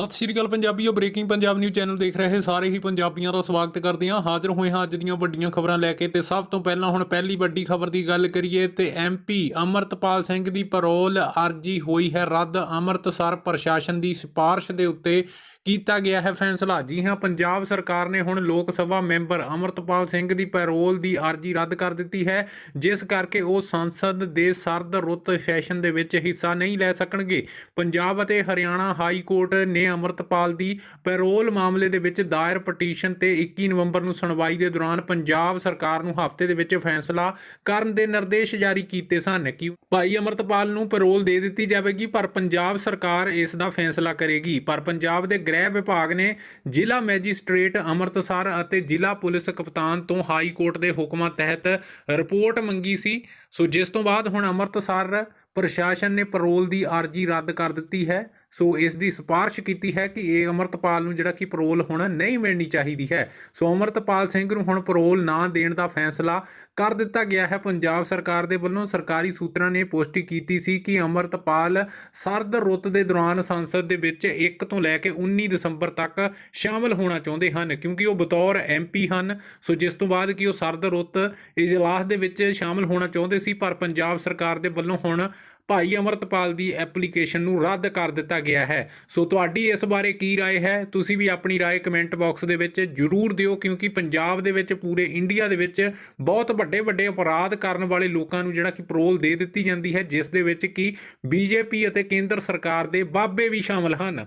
ਸਤਿ ਸ਼੍ਰੀ ਅਕਾਲ ਪੰਜਾਬੀਓ ਬ੍ਰੇਕਿੰਗ ਪੰਜਾਬ ਨਿਊਜ਼ ਚੈਨਲ ਦੇਖ ਰਹੇ ਸਾਰੇ ਹੀ ਪੰਜਾਬੀਆਂ ਦਾ ਸਵਾਗਤ ਕਰਦੇ ਹਾਂ। ਹਾਜ਼ਰ ਹੋਏ ਹਾਂ ਅੱਜ ਦੀਆਂ ਵੱਡੀਆਂ ਖਬਰਾਂ ਲੈ ਕੇ ਤੇ ਸਭ ਤੋਂ ਪਹਿਲਾਂ ਹੁਣ ਪਹਿਲੀ ਵੱਡੀ ਖਬਰ ਦੀ ਗੱਲ ਕਰੀਏ ਤੇ ਐਮਪੀ ਅਮਰਤਪਾਲ ਸਿੰਘ ਦੀ ਪੈਰੋਲ ਅਰਜੀ ਹੋਈ ਹੈ। ਰੱਦ ਅੰਮ੍ਰਿਤਸਰ ਪ੍ਰਸ਼ਾਸਨ ਦੀ ਸਿਫਾਰਿਸ਼ ਦੇ ਉੱਤੇ ਕੀਤਾ ਗਿਆ ਹੈ ਫੈਸਲਾ। ਜੀ ਹਾਂ, ਪੰਜਾਬ ਸਰਕਾਰ ਨੇ ਹੁਣ ਲੋਕ ਸਭਾ ਮੈਂਬਰ ਅਮਰਤਪਾਲ ਸਿੰਘ ਦੀ ਪੈਰੋਲ ਦੀ ਅਰਜੀ ਰੱਦ ਕਰ ਦਿੱਤੀ ਹੈ। ਜਿਸ ਕਰਕੇ ਉਹ ਸੰਸਦ ਦੇ ਸਰਦ ਰੁੱਤ ਸੈਸ਼ਨ ਦੇ ਵਿੱਚ ਹਿੱਸਾ ਨਹੀਂ ਲੈ ਸਕਣਗੇ। ਪੰਜਾਬ ਅਤੇ ਹਰਿਆਣਾ ਹਾਈ ਕੋਰਟ ਨੇ ਅਮਰਤਪਾਲ ਦੀ ਪੈਰੋਲ ਮਾਮਲੇ ਦੇ ਵਿੱਚ ਦਾਇਰ ਪਟੀਸ਼ਨ ਤੇ 21 ਨਵੰਬਰ ਨੂੰ ਸੁਣਵਾਈ ਦੇ ਦੌਰਾਨ ਪੰਜਾਬ ਸਰਕਾਰ ਨੂੰ ਹਫ਼ਤੇ ਦੇ ਵਿੱਚ ਫੈਸਲਾ ਕਰਨ ਦੇ ਨਿਰਦੇਸ਼ ਜਾਰੀ ਕੀਤੇ ਸਨ ਕਿ ਭਾਈ ਅਮਰਤਪਾਲ ਨੂੰ ਪੈਰੋਲ ਦੇ ਦਿੱਤੀ ਜਾਵੇਗੀ, ਪਰ ਪੰਜਾਬ ਸਰਕਾਰ ਇਸ ਦਾ ਫੈਸਲਾ ਕਰੇਗੀ। ਪਰ ਪੰਜਾਬ ਦੇ ਗ੍ਰਹਿ ਵਿਭਾਗ ਨੇ ਜ਼ਿਲ੍ਹਾ ਮੈਜਿਸਟ੍ਰੇਟ ਅੰਮ੍ਰਿਤਸਰ ਅਤੇ ਜ਼ਿਲ੍ਹਾ ਪੁਲਿਸ ਕਪਤਾਨ ਤੋਂ ਹਾਈ ਕੋਰਟ ਦੇ ਹੁਕਮਾਂ ਤਹਿਤ ਰਿਪੋਰਟ ਮੰਗੀ ਸੀ। ਸੋ ਜਿਸ ਤੋਂ ਬਾਅਦ ਹੁਣ ਅੰਮ੍ਰਿਤਸਰ ਪ੍ਰਸ਼ਾਸਨ ਨੇ ਪੈਰੋਲ ਦੀ ਅਰਜੀ ਰੱਦ ਕਰ ਦਿੱਤੀ ਹੈ। ਸੋ ਇਸ ਦੀ ਸਿਫਾਰਿਸ਼ ਕੀਤੀ ਹੈ ਕਿ ਇਹ ਅਮਰਤਪਾਲ ਨੂੰ ਜਿਹੜਾ ਕਿ ਪੈਰੋਲ ਹੁਣ ਨਹੀਂ ਮਿਲਣੀ ਚਾਹੀਦੀ ਹੈ। ਸੋ ਅਮਰਤਪਾਲ ਸਿੰਘ ਨੂੰ ਹੁਣ ਪੈਰੋਲ ਨਾ ਦੇਣ ਦਾ ਫੈਸਲਾ ਕਰ ਦਿੱਤਾ ਗਿਆ ਹੈ। ਪੰਜਾਬ ਸਰਕਾਰ ਦੇ ਵੱਲੋਂ ਸਰਕਾਰੀ ਸੂਤਰਾਂ ਨੇ ਪੁਸ਼ਟੀ ਕੀਤੀ ਸੀ ਕਿ ਅਮਰਤਪਾਲ ਸਰਦ ਰੁੱਤ ਦੇ ਦੌਰਾਨ ਸੰਸਦ ਦੇ ਵਿੱਚ 1 ਤੋਂ ਲੈ ਕੇ 19 ਦਸੰਬਰ ਤੱਕ ਸ਼ਾਮਲ ਹੋਣਾ ਚਾਹੁੰਦੇ ਹਨ, ਕਿਉਂਕਿ ਉਹ ਬਤੌਰ ਐਮਪੀ ਹਨ। ਸੋ ਜਿਸ ਤੋਂ ਬਾਅਦ ਕਿ ਉਹ ਸਰਦ ਰੁੱਤ ਇਜਲਾਸ ਦੇ ਵਿੱਚ ਸ਼ਾਮਲ ਹੋਣਾ ਚਾਹੁੰਦੇ ਸੀ, ਪਰ ਪੰਜਾਬ ਸਰਕਾਰ ਦੇ ਵੱਲੋਂ ਹੁਣ ਭਾਈ ਅਮਰਤਪਾਲ ਦੀ ਐਪਲੀਕੇਸ਼ਨ ਨੂੰ ਰੱਦ ਕਰ ਦਿੱਤਾ ਗਿਆ ਹੈ ਸੋ ਤੁਹਾਡੀ ਇਸ ਬਾਰੇ ਕੀ رائے ਹੈ ਤੁਸੀਂ ਵੀ ਆਪਣੀ رائے ਕਮੈਂਟ ਬਾਕਸ ਦੇ ਵਿੱਚ ਜਰੂਰ ਦਿਓ ਕਿਉਂਕਿ ਪੰਜਾਬ ਦੇ ਵਿੱਚ ਪੂਰੇ ਇੰਡੀਆ ਦੇ ਵਿੱਚ ਬਹੁਤ ਵੱਡੇ ਵੱਡੇ ਅਪਰਾਧ ਕਰਨ ਵਾਲੇ ਲੋਕਾਂ ਨੂੰ ਜਿਹੜਾ ਕਿ ਪੈਰੋਲ ਦੇ ਦਿੱਤੀ ਜਾਂਦੀ ਹੈ ਜਿਸ ਦੇ ਵਿੱਚ ਕਿ ਬੀਜੇਪੀ ਅਤੇ ਕੇਂਦਰ ਸਰਕਾਰ ਦੇ ਬਾਬੇ ਵੀ ਸ਼ਾਮਲ ਹਨ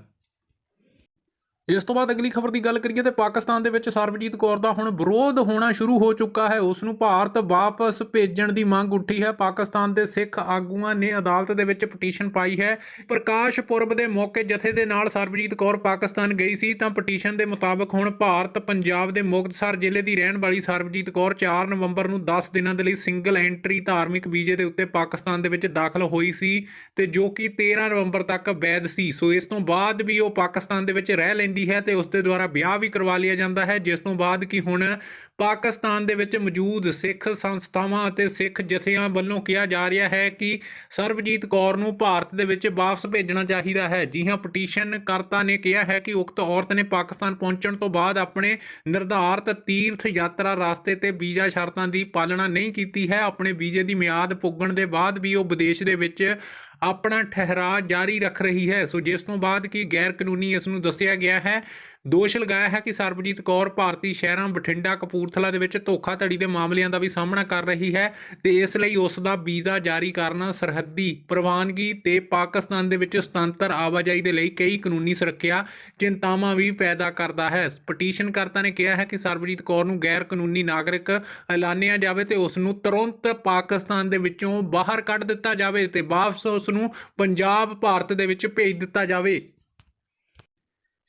ਇਸ ਤੋਂ ਬਾਅਦ ਅਗਲੀ ਖਬਰ ਦੀ ਗੱਲ ਕਰੀਏ ਤੇ ਪਾਕਿਸਤਾਨ ਦੇ ਵਿੱਚ ਸਰਬਜੀਤ ਕੌਰ ਦਾ ਹੁਣ ਵਿਰੋਧ ਹੋਣਾ ਸ਼ੁਰੂ ਹੋ ਚੁੱਕਾ ਹੈ। ਉਸ ਨੂੰ ਭਾਰਤ ਵਾਪਸ ਭੇਜਣ ਦੀ ਮੰਗ ਉੱਠੀ ਹੈ। ਪਾਕਿਸਤਾਨ ਦੇ ਸਿੱਖ ਆਗੂਆਂ ਨੇ ਅਦਾਲਤ ਦੇ ਵਿੱਚ ਪਟੀਸ਼ਨ ਪਾਈ ਹੈ। ਪ੍ਰਕਾਸ਼ ਪੁਰਬ ਦੇ ਮੌਕੇ ਜਥੇ ਦੇ ਨਾਲ ਸਰਬਜੀਤ ਕੌਰ ਪਾਕਿਸਤਾਨ ਗਈ ਸੀ ਤਾਂ ਪਟੀਸ਼ਨ ਦੇ ਮੁਤਾਬਕ ਹੁਣ ਭਾਰਤ, ਪੰਜਾਬ ਦੇ ਮੁਕਤਸਰ ਜ਼ਿਲ੍ਹੇ ਦੀ ਰਹਿਣ ਵਾਲੀ ਸਰਬਜੀਤ ਕੌਰ 4 ਨਵੰਬਰ ਨੂੰ 10 ਦਿਨਾਂ ਦੇ ਲਈ ਸਿੰਗਲ ਐਂਟਰੀ ਧਾਰਮਿਕ ਵੀਜ਼ੇ ਦੇ ਉੱਤੇ ਪਾਕਿਸਤਾਨ ਦੇ ਵਿੱਚ ਦਾਖਲ ਹੋਈ ਸੀ ਤੇ ਜੋ ਕਿ 13 ਨਵੰਬਰ ਤੱਕ ਵੈਧ ਸੀ। ਸੋ ਇਸ ਤੋਂ ਬਾਅਦ ਵੀ ਉਹ ਪਾਕਿਸਤਾਨ ਦੇ ਵਿੱਚ ਰਹਿ ਲੈਂਦੀ ਹੈ ਤੇ ਉਸ ਦੇ ਦੁਆਰਾ ਵਿਆਹ ਵੀ ਕਰਵਾ ਲਿਆ ਜਾਂਦਾ ਹੈ, ਜਿਸ ਤੋਂ ਬਾਅਦ ਕਿ ਹੁਣ ਪਾਕਿਸਤਾਨ ਦੇ ਵਿੱਚ ਮੌਜੂਦ ਸਿੱਖ ਸੰਸਥਾਵਾਂ ਅਤੇ ਸਿੱਖ ਜਥਿਆਂ ਵੱਲੋਂ ਕਿਹਾ ਜਾ ਰਿਹਾ ਹੈ ਕਿ ਸਰਬਜੀਤ ਕੌਰ ਨੂੰ ਭਾਰਤ ਦੇ ਵਿੱਚ ਵਾਪਸ ਭੇਜਣਾ ਚਾਹੀਦਾ ਹੈ। ਜੀ ਹਾਂ ਪਟੀਸ਼ਨ ਕਰਤਾ ਨੇ ਕਿਹਾ ਹੈ ਕਿ ਉਕਤ ਔਰਤ ਨੇ ਪਾਕਿਸਤਾਨ ਪਹੁੰਚਣ ਤੋਂ ਬਾਅਦ ਆਪਣੇ ਨਿਰਧਾਰਤ ਤੀਰਥ ਯਾਤਰਾ ਰਾਸਤੇ ਤੇ ਵੀਜ਼ਾ ਸ਼ਰਤਾਂ ਦੀ ਪਾਲਣਾ ਨਹੀਂ ਕੀਤੀ ਹੈ। ਆਪਣੇ ਵੀਜ਼ੇ ਦੀ ਮਿਆਦ ਪੁੱਗਣ ਦੇ ਬਾਅਦ ਵੀ ਉਹ ਵਿਦੇਸ਼ ਦੇ ਵਿੱਚ ਆਪਣਾ ਠਹਿਰਾ ਜਾਰੀ ਰੱਖ ਰਹੀ ਹੈ। ਸੋ ਜਿਸ ਤੋਂ ਬਾਅਦ ਕਿ ਗੈਰ ਕਾਨੂੰਨੀ ਇਸ ਨੂੰ ਦੱਸਿਆ ਗਿਆ ਹੈ ਦੋਸ਼ ਲਗਾਇਆ ਹੈ ਕਿ ਸਰਬਜੀਤ ਕੌਰ ਭਾਰਤੀ ਸ਼ਹਿਰਾਂ ਬਠਿੰਡਾ, ਕਪੂਰਥਲਾ ਦੇ ਵਿੱਚ ਧੋਖਾਧੜੀ ਦੇ ਮਾਮਲਿਆਂ ਦਾ ਵੀ ਸਾਹਮਣਾ ਕਰ ਰਹੀ ਹੈ ਤੇ ਇਸ ਲਈ ਉਸ ਦਾ ਵੀਜ਼ਾ ਜਾਰੀ ਕਰਨਾ ਸਰਹੱਦੀ ਪ੍ਰਵਾਨਗੀ ਤੇ ਪਾਕਿਸਤਾਨ ਦੇ ਵਿੱਚ ਸੁਤੰਤਰ ਆਵਾਜਾਈ ਦੇ ਲਈ ਕਈ ਕਾਨੂੰਨੀ ਸੁਰੱਖਿਆ ਚਿੰਤਾਵਾਂ ਵੀ ਪੈਦਾ ਕਰਦਾ ਹੈ। ਪਟੀਸ਼ਨਕਰਤਾ ਨੇ ਕਿਹਾ ਹੈ ਕਿ ਸਰਬਜੀਤ ਕੌਰ ਨੂੰ ਗੈਰ ਕਾਨੂੰਨੀ ਨਾਗਰਿਕ ਐਲਾਨਿਆ ਜਾਵੇ ਤੇ ਉਸ ਨੂੰ ਤੁਰੰਤ ਪਾਕਿਸਤਾਨ ਦੇ ਵਿੱਚੋਂ ਬਾਹਰ ਕੱਢ ਦਿੱਤਾ ਜਾਵੇ ਤੇ ਵਾਪਸ ਉਸ ਨੂੰ ਪੰਜਾਬ, ਭਾਰਤ ਦੇ ਵਿੱਚ ਭੇਜ ਦਿੱਤਾ ਜਾਵੇ।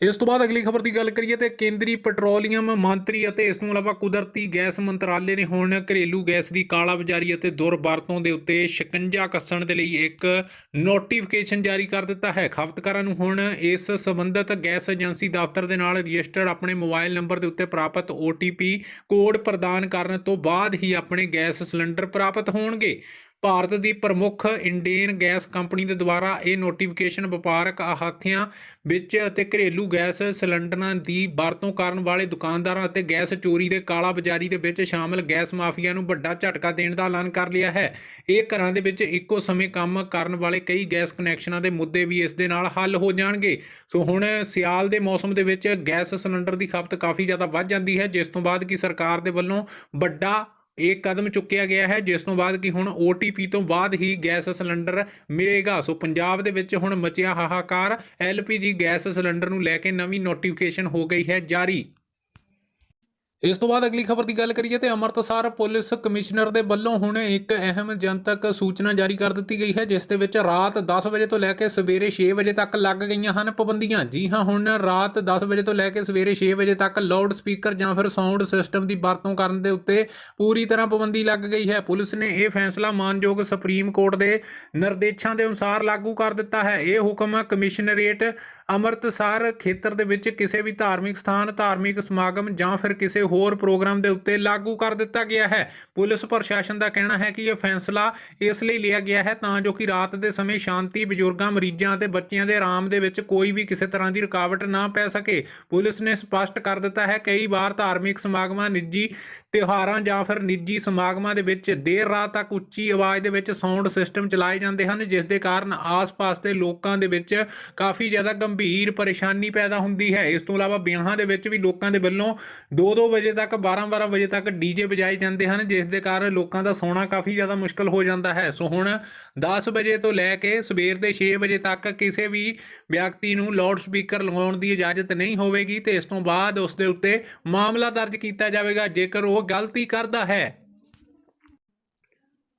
ਇਸ ਤੋਂ ਬਾਅਦ ਅਗਲੀ ਖਬਰ ਦੀ ਗੱਲ ਕਰੀਏ ਤੇ ਕੇਂਦਰੀ ਪੈਟਰੋਲੀਅਮ ਮੰਤਰੀ ਅਤੇ ਇਸ ਤੋਂ ਇਲਾਵਾ ਕੁਦਰਤੀ ਗੈਸ ਮੰਤਰਾਲੇ ਨੇ ਹੁਣ ਘਰੇਲੂ ਗੈਸ ਦੀ ਕਾਲਾਬਾਜ਼ਾਰੀ ਅਤੇ ਦੁਰਵਰਤੋਂ ਦੇ ਉੱਤੇ ਸ਼ਿਕੰਜਾ ਕੱਸਣ ਦੇ ਲਈ ਇੱਕ ਨੋਟੀਫਿਕੇਸ਼ਨ ਜਾਰੀ ਕਰ ਦਿੱਤਾ ਹੈ। ਖਪਤਕਾਰਾਂ ਨੂੰ ਹੁਣ ਇਸ ਸੰਬੰਧਿਤ ਗੈਸ ਏਜੰਸੀ ਦਫ਼ਤਰ ਦੇ ਨਾਲ ਰਜਿਸਟਰਡ ਆਪਣੇ ਮੋਬਾਈਲ ਨੰਬਰ ਦੇ ਉੱਤੇ ਪ੍ਰਾਪਤ OTP ਕੋਡ ਪ੍ਰਦਾਨ ਕਰਨ ਤੋਂ ਬਾਅਦ ਹੀ ਆਪਣੇ ਗੈਸ ਸਿਲੰਡਰ ਪ੍ਰਾਪਤ ਹੋਣਗੇ। ਭਾਰਤ ਦੀ ਪ੍ਰਮੁੱਖ ਇੰਡੀਅਨ ਗੈਸ ਕੰਪਨੀ ਦੇ ਦੁਆਰਾ ਇਹ ਨੋਟੀਫਿਕੇਸ਼ਨ ਵਪਾਰਕ ਅਹਾਥਿਆਂ ਵਿੱਚ ਅਤੇ ਘਰੇਲੂ ਗੈਸ ਸਿਲੰਡਰਾਂ ਦੀ ਵਰਤੋਂ ਕਰਨ ਵਾਲੇ ਦੁਕਾਨਦਾਰਾਂ ਅਤੇ ਗੈਸ ਚੋਰੀ ਦੇ ਕਾਲਾ ਬਾਜ਼ਾਰੀ ਦੇ ਵਿੱਚ ਸ਼ਾਮਲ ਗੈਸ ਮਾਫੀਆ ਨੂੰ ਵੱਡਾ ਝਟਕਾ ਦੇਣ ਦਾ ਐਲਾਨ ਕਰ ਲਿਆ ਹੈ। ਇਹ ਘਰਾਂ ਦੇ ਵਿੱਚ ਇੱਕੋ ਸਮੇਂ ਕੰਮ ਕਰਨ ਵਾਲੇ ਕਈ ਗੈਸ ਕਨੈਕਸ਼ਨਾਂ ਦੇ ਮੁੱਦੇ ਵੀ ਇਸ ਦੇ ਨਾਲ ਹੱਲ ਹੋ ਜਾਣਗੇ। ਸੋ ਹੁਣ ਸਿਆਲ ਦੇ ਮੌਸਮ ਦੇ ਵਿੱਚ ਗੈਸ ਸਿਲੰਡਰ ਦੀ ਖਪਤ ਕਾਫੀ ਜ਼ਿਆਦਾ ਵੱਧ ਜਾਂਦੀ ਹੈ, ਜਿਸ ਤੋਂ ਬਾਅਦ ਕਿ ਸਰਕਾਰ ਦੇ ਵੱਲੋਂ ਵੱਡਾ ਇਹ ਕਦਮ ਚੁੱਕਿਆ ਗਿਆ ਹੈ, ਜਿਸ ਤੋਂ ਬਾਅਦ ਕਿ ਹੁਣ OTP ਤੋਂ ਬਾਅਦ ਹੀ ਗੈਸ ਸਿਲੰਡਰ ਮਿਲੇਗਾ। ਸੋ ਪੰਜਾਬ ਦੇ ਵਿੱਚ ਹੁਣ ਮਚਿਆ ਹਾਹਾਕਾਰ LPG ਗੈਸ ਸਿਲੰਡਰ ਨੂੰ ਲੈ ਕੇ ਨਵੀਂ ਨੋਟੀਫਿਕੇਸ਼ਨ ਹੋ ਗਈ ਹੈ ਜਾਰੀ। ਇਸ ਤੋਂ ਬਾਅਦ ਅਗਲੀ ਖਬਰ ਦੀ ਗੱਲ ਕਰੀਏ ਤੇ ਅੰਮ੍ਰਿਤਸਰ ਪੁਲਿਸ ਕਮਿਸ਼ਨਰ ਦੇ ਵੱਲੋਂ ਹੁਣ ਇੱਕ ਅਹਿਮ ਜਨਤਕ ਸੂਚਨਾ ਜਾਰੀ ਕਰ ਦਿੱਤੀ ਗਈ ਹੈ, ਜਿਸ ਦੇ ਵਿੱਚ ਰਾਤ 10 ਵਜੇ ਤੋਂ ਲੈ ਕੇ ਸਵੇਰੇ 6 ਵਜੇ ਤੱਕ ਲੱਗ ਗਈਆਂ ਹਨ ਪਾਬੰਦੀਆਂ। ਜੀ ਹਾਂ, ਹੁਣ ਰਾਤ 10 ਵਜੇ ਤੋਂ ਲੈ ਕੇ ਸਵੇਰੇ 6 ਵਜੇ ਤੱਕ ਲਾਊਡ ਸਪੀਕਰ ਜਾਂ ਫਿਰ ਸਾਊਂਡ ਸਿਸਟਮ ਦੀ ਵਰਤੋਂ ਕਰਨ ਦੇ ਉੱਤੇ ਪੂਰੀ ਤਰ੍ਹਾਂ ਪਾਬੰਦੀ ਲੱਗ ਗਈ ਹੈ। ਪੁਲਿਸ ਨੇ ਇਹ ਫੈਸਲਾ ਮਾਨਯੋਗ ਸੁਪਰੀਮ ਕੋਰਟ ਦੇ ਨਿਰਦੇਸ਼ਾਂ ਦੇ ਅਨੁਸਾਰ ਲਾਗੂ ਕਰ ਦਿੱਤਾ ਹੈ। ਇਹ ਹੁਕਮ ਕਮਿਸ਼ਨਰੇਟ ਅੰਮ੍ਰਿਤਸਰ ਖੇਤਰ ਦੇ ਵਿੱਚ ਕਿਸੇ ਵੀ ਧਾਰਮਿਕ ਸਥਾਨ, ਧਾਰਮਿਕ ਸਮਾਗਮ ਜਾਂ ਫਿਰ ਕਿਸੇ ਹੋਰ ਪ੍ਰੋਗਰਾਮ ਦੇ ਉੱਤੇ ਲਾਗੂ ਕਰ ਦਿੱਤਾ ਗਿਆ ਹੈ। ਪੁਲਿਸ ਪ੍ਰਸ਼ਾਸਨ ਦਾ ਕਹਿਣਾ ਹੈ ਕਿ ਇਹ ਫੈਸਲਾ ਇਸ ਲਈ ਲਿਆ ਗਿਆ ਹੈ ਤਾਂ ਜੋ ਕਿ ਰਾਤ ਦੇ ਸਮੇਂ ਸ਼ਾਂਤੀ, ਬਜ਼ੁਰਗਾਂ, ਮਰੀਜ਼ਾਂ ਅਤੇ ਬੱਚਿਆਂ ਦੇ ਆਰਾਮ ਦੇ ਵਿੱਚ ਕੋਈ ਵੀ ਕਿਸੇ ਤਰ੍ਹਾਂ ਦੀ ਰੁਕਾਵਟ ਨਾ ਪੈ ਸਕੇ। ਪੁਲਿਸ ਨੇ ਸਪਸ਼ਟ ਕਰ ਦਿੱਤਾ ਹੈ, ਕਈ ਵਾਰ ਧਾਰਮਿਕ ਸਮਾਗਮਾਂ, ਨਿੱਜੀ ਤਿਉਹਾਰਾਂ ਜਾਂ ਫਿਰ ਨਿੱਜੀ ਸਮਾਗਮਾਂ ਦੇ ਵਿੱਚ ਦੇਰ ਰਾਤ ਤੱਕ ਉੱਚੀ ਆਵਾਜ਼ ਦੇ ਵਿੱਚ ਸਾਊਂਡ ਸਿਸਟਮ ਚਲਾਏ ਜਾਂਦੇ ਹਨ, ਜਿਸ ਦੇ ਕਾਰਨ ਆਸ-ਪਾਸ ਦੇ ਲੋਕਾਂ ਦੇ ਵਿੱਚ ਕਾਫੀ ਜ਼ਿਆਦਾ ਗੰਭੀਰ ਪਰੇਸ਼ਾਨੀ ਪੈਦਾ ਹੁੰਦੀ ਹੈ। ਇਸ ਤੋਂ ਇਲਾਵਾ ਵਿਆਹਾਂ ਦੇ ਵਿੱਚ ਵੀ ਲੋਕਾਂ ਦੇ ਵੱਲੋਂ 2-2 ਵਜੇ ਵਜੇ ਤੱਕ 12-12 ਵਜੇ ਤੱਕ ਡੀਜੇ ਵਜਾਏ ਜਾਂਦੇ ਹਨ, ਜਿਸ ਦੇ ਕਾਰਨ ਲੋਕਾਂ ਦਾ ਸੌਣਾ ਕਾਫੀ ਜ਼ਿਆਦਾ ਮੁਸ਼ਕਲ ਹੋ ਜਾਂਦਾ ਹੈ। ਸੋ ਹੁਣ 10 ਵਜੇ ਤੋਂ ਲੈ ਕੇ ਸਵੇਰ ਦੇ 6 ਵਜੇ ਤੱਕ ਕਿਸੇ ਵੀ ਵਿਅਕਤੀ ਨੂੰ ਲਾਊਡ ਸਪੀਕਰ ਲਗਾਉਣ ਦੀ ਇਜਾਜ਼ਤ ਨਹੀਂ ਹੋਵੇਗੀ ਤੇ ਇਸ ਤੋਂ ਬਾਅਦ ਉਸ ਦੇ ਉੱਤੇ ਮਾਮਲਾ ਦਰਜ ਕੀਤਾ ਜਾਵੇਗਾ। ਜੇਕਰ ਉਹ ਗਲਤੀ ਕਰਦਾ ਹੈ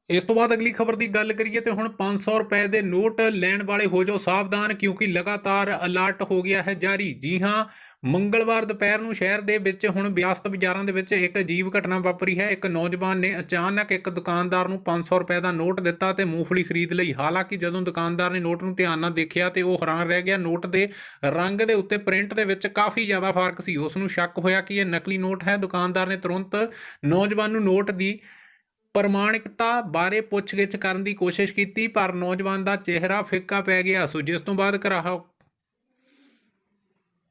ਇਸ ਤੋਂ ਬਾਅਦ ਅਗਲੀ ਖਬਰ ਦੀ ਗੱਲ ਕਰੀਏ ਤੇ ਹੁਣ 500 ਰੁਪਏ ਦੇ ਨੋਟ ਲੈਣ ਵਾਲੇ ਹੋ ਜਾਓ ਸਾਵਧਾਨ, ਕਿਉਂਕਿ ਲਗਾਤਾਰ ਅਲਰਟ ਹੋ ਗਿਆ ਹੈ ਜਾਰੀ। ਜੀ ਹਾਂ, ਮੰਗਲਵਾਰ ਦੁਪਹਿਰ ਨੂੰ ਸ਼ਹਿਰ ਦੇ ਵਿੱਚ ਹੁਣ ਵਿਅਸਤ ਬਾਜ਼ਾਰਾਂ ਦੇ ਵਿੱਚ ਇੱਕ ਅਜੀਬ ਘਟਨਾ ਵਾਪਰੀ ਹੈ। ਇੱਕ ਨੌਜਵਾਨ ਨੇ ਅਚਾਨਕ ਇੱਕ ਦੁਕਾਨਦਾਰ ਨੂੰ 500 ਰੁਪਏ ਦਾ ਨੋਟ ਦਿੱਤਾ ਤੇ ਮੂੰਗਫਲੀ ਖਰੀਦ ਲਈ। ਹਾਲਾਂਕਿ ਜਦੋਂ ਦੁਕਾਨਦਾਰ ਨੇ ਨੋਟ ਨੂੰ ਧਿਆਨ ਨਾਲ ਦੇਖਿਆ ਤੇ ਉਹ ਹੈਰਾਨ ਰਹਿ ਗਿਆ। ਨੋਟ ਦੇ ਰੰਗ ਦੇ ਉੱਤੇ ਪ੍ਰਿੰਟ ਦੇ ਵਿੱਚ ਕਾਫੀ ਜ਼ਿਆਦਾ ਫ਼ਰਕ ਸੀ। ਉਸ ਨੂੰ ਸ਼ੱਕ ਹੋਇਆ ਕਿ ਇਹ ਨਕਲੀ ਨੋਟ ਹੈ। ਦੁਕਾਨਦਾਰ ਨੇ ਤੁਰੰਤ ਨੌਜਵਾਨ ਨੂੰ ਨੋਟ ਦੀ ਪ੍ਰਮਾਣਿਕਤਾ ਬਾਰੇ ਪੁੱਛਗਿੱਛ ਕਰਨ ਦੀ ਕੋਸ਼ਿਸ਼ ਕੀਤੀ, ਪਰ ਨੌਜਵਾਨ ਦਾ ਚਿਹਰਾ ਫਿੱਕਾ ਪੈ ਗਿਆ। ਸੋ ਜਿਸ ਤੋਂ ਬਾਅਦ ਘਰਾਹ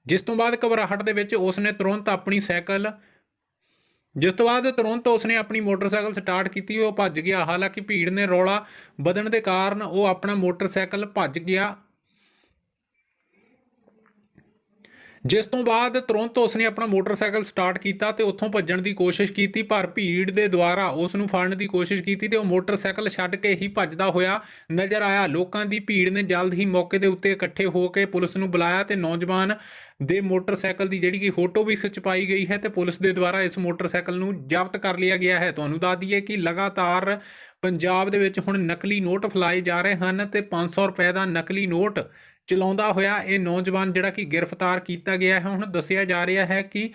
ਜਿਸ ਤੋਂ ਬਾਅਦ ਘਬਰਾਹਟ ਦੇ ਵਿੱਚ ਉਸਨੇ ਤੁਰੰਤ ਆਪਣੀ ਸਾਈਕਲ, ਜਿਸ ਤੋਂ ਬਾਅਦ ਤੁਰੰਤ ਉਸਨੇ ਆਪਣੀ ਮੋਟਰਸਾਈਕਲ ਸਟਾਰਟ ਕੀਤੀ, ਉਹ ਭੱਜ ਗਿਆ। ਹਾਲਾਂਕਿ ਭੀੜ ਨੇ ਰੌਲਾ ਵਧਣ ਦੇ ਕਾਰਨ ਉਹ ਆਪਣਾ ਮੋਟਰਸਾਈਕਲ ਭੱਜ ਗਿਆ। ਜਿਸ ਤੋਂ ਬਾਅਦ ਤੁਰੰਤ ਉਸਨੇ ਆਪਣਾ ਮੋਟਰਸਾਈਕਲ ਸਟਾਰਟ ਕੀਤਾ ਤੇ ਉੱਥੋਂ ਭੱਜਣ ਦੀ ਕੋਸ਼ਿਸ਼ ਕੀਤੀ, ਪਰ ਭੀੜ ਦੇ ਦੁਆਰਾ ਉਸ ਨੂੰ ਫੜਨ ਦੀ ਕੋਸ਼ਿਸ਼ ਕੀਤੀ ਤੇ ਉਹ ਮੋਟਰਸਾਈਕਲ ਛੱਡ ਕੇ ਹੀ ਭੱਜਦਾ ਹੋਇਆ ਨਜ਼ਰ ਆਇਆ। ਲੋਕਾਂ ਦੀ ਭੀੜ ਨੇ ਜਲਦ ਹੀ ਮੌਕੇ ਦੇ ਉੱਤੇ ਇਕੱਠੇ ਹੋ ਕੇ ਪੁਲਿਸ ਨੂੰ ਬੁਲਾਇਆ ਤੇ ਨੌਜਵਾਨ ਦੇ ਮੋਟਰਸਾਈਕਲ ਦੀ ਜਿਹੜੀ ਕਿ ਫੋਟੋ ਵੀ ਖਿੱਚ ਪਾਈ ਗਈ ਹੈ ਤੇ ਪੁਲਿਸ ਦੇ ਦੁਆਰਾ ਇਸ ਮੋਟਰਸਾਈਕਲ ਨੂੰ ਜ਼ਬਤ ਕਰ ਲਿਆ ਗਿਆ ਹੈ। ਤੁਹਾਨੂੰ ਦੱਸ ਦਈਏ ਕਿ ਲਗਾਤਾਰ ਪੰਜਾਬ ਦੇ ਵਿੱਚ ਹੁਣ ਨਕਲੀ ਨੋਟ ਫਲਾਏ ਜਾ ਰਹੇ ਹਨ ਤੇ 500 ਰੁਪਏ ਦਾ ਨਕਲੀ ਨੋਟ ਚਲਾਉਂਦਾ ਹੋਇਆ ਇਹ ਨੌਜਵਾਨ ਜਿਹੜਾ ਕਿ ਗ੍ਰਿਫਤਾਰ ਕੀਤਾ ਗਿਆ ਹੈ। ਹੁਣ ਦੱਸਿਆ ਜਾ ਰਿਹਾ ਹੈ ਕਿ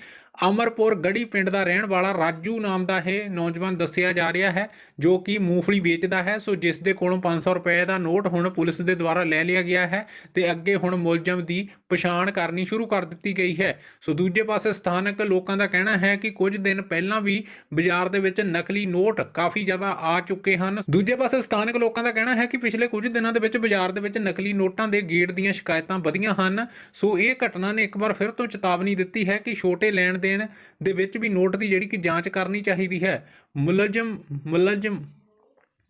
ਅਮਰਪੁਰ ਗੜੀ ਪਿੰਡ ਦਾ ਰਹਿਣ ਵਾਲਾ ਰਾਜੂ ਨਾਮ ਦਾ ਇਹ ਨੌਜਵਾਨ ਦੱਸਿਆ ਜਾ ਰਿਹਾ ਹੈ, ਜੋ ਕਿ ਮੂੰਗਫਲੀ ਵੇਚਦਾ ਹੈ। ਸੋ ਜਿਸ ਦੇ ਕੋਲੋਂ 500 ਰੁਪਏ ਦਾ ਨੋਟ ਹੁਣ ਪੁਲਿਸ ਦੇ ਦੁਆਰਾ ਲੈ ਲਿਆ ਗਿਆ ਹੈ ਤੇ ਅੱਗੇ ਹੁਣ ਮੁਲਜ਼ਮ ਦੀ ਪਛਾਣ ਕਰਨੀ ਸ਼ੁਰੂ ਕਰ ਦਿੱਤੀ ਗਈ ਹੈ। ਸੋ ਦੂਜੇ ਪਾਸੇ ਸਥਾਨਕ ਲੋਕਾਂ ਦਾ ਕਹਿਣਾ ਹੈ ਕਿ ਕੁਝ ਦਿਨ ਪਹਿਲਾਂ ਵੀ ਬਾਜ਼ਾਰ ਦੇ ਵਿੱਚ ਨਕਲੀ ਨੋਟ ਕਾਫੀ ਜ਼ਿਆਦਾ ਆ ਚੁੱਕੇ ਹਨ। ਦੂਜੇ ਪਾਸੇ ਸਥਾਨਕ ਲੋਕਾਂ ਦਾ ਕਹਿਣਾ ਹੈ ਕਿ ਪਿਛਲੇ ਕੁਝ ਦਿਨਾਂ ਦੇ ਵਿੱਚ ਬਾਜ਼ਾਰ ਦੇ ਵਿੱਚ ਨਕਲੀ ਨੋਟਾਂ ਦੇ ਗੇੜ ਦੀਆਂ ਸ਼ਿਕਾਇਤਾਂ ਵਧੀਆਂ ਹਨ। ਸੋ ਇਹ ਘਟਨਾ ਨੇ ਇੱਕ ਵਾਰ ਫਿਰ ਤੋਂ ਚੇਤਾਵਨੀ ਦਿੱਤੀ ਹੈ ਕਿ ਛੋਟੇ ਲੈਣ ਦੇ ਦੇਣ ਦੇ ਵਿੱਚ ਵੀ ਨੋਟ ਦੀ ਜਿਹੜੀ ਕਿ ਜਾਂਚ ਕਰਨੀ ਚਾਹੀਦੀ ਹੈ। ਮੁਲਜ਼ਮ ਮੁਲਜ਼ਮ